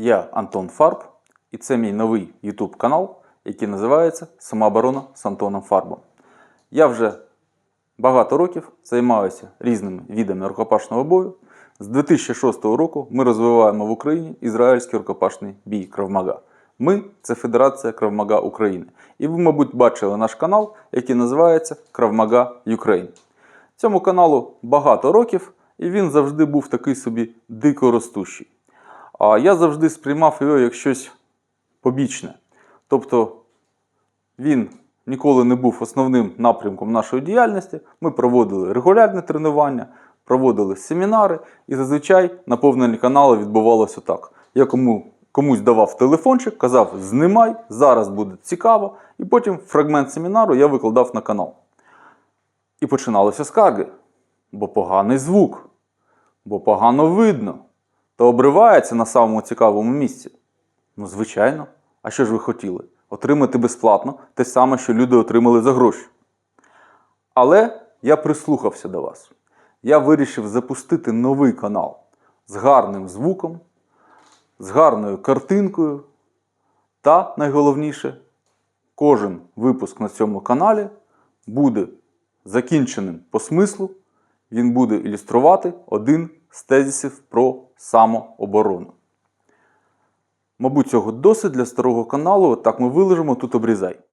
Я Антон Фарб, і це мій новий YouTube канал, який називається Самооборона з Антоном Фарбом. Я вже багато років займаюся різними видами рукопашного бою. З 2006 року ми розвиваємо в Україні ізраїльський рукопашний бій Кравмага. Ми це Федерація Кравмага України. І ви, мабуть, бачили наш канал, який називається Кравмага Ukraine. Цьому каналу багато років, і він завжди був такий собі дико ростущий. Я завжди сприймав його як щось побічне. Тобто він ніколи не був основним напрямком нашої діяльності. Ми проводили регулярні тренування, проводили семінари, і зазвичай наповнення каналу відбувалося так. Я кому, комусь давав телефончик, казав, знімай, зараз буде цікаво, і потім фрагмент семінару я викладав на канал. І починалися скарги, бо поганий звук, бо погано видно, та обривається на самому цікавому місці. Ну, звичайно. А що ж ви хотіли? Отримати безплатно те саме, що люди отримали за гроші. Але я прислухався до вас. Я вирішив запустити новий канал з гарним звуком, з гарною картинкою. Та найголовніше, кожен випуск на цьому каналі буде закінченим по смислу. Він буде ілюструвати один з тезисів про самооборону. Мабуть, цього досить для старого каналу. Так ми вилежимо, тут обрізай.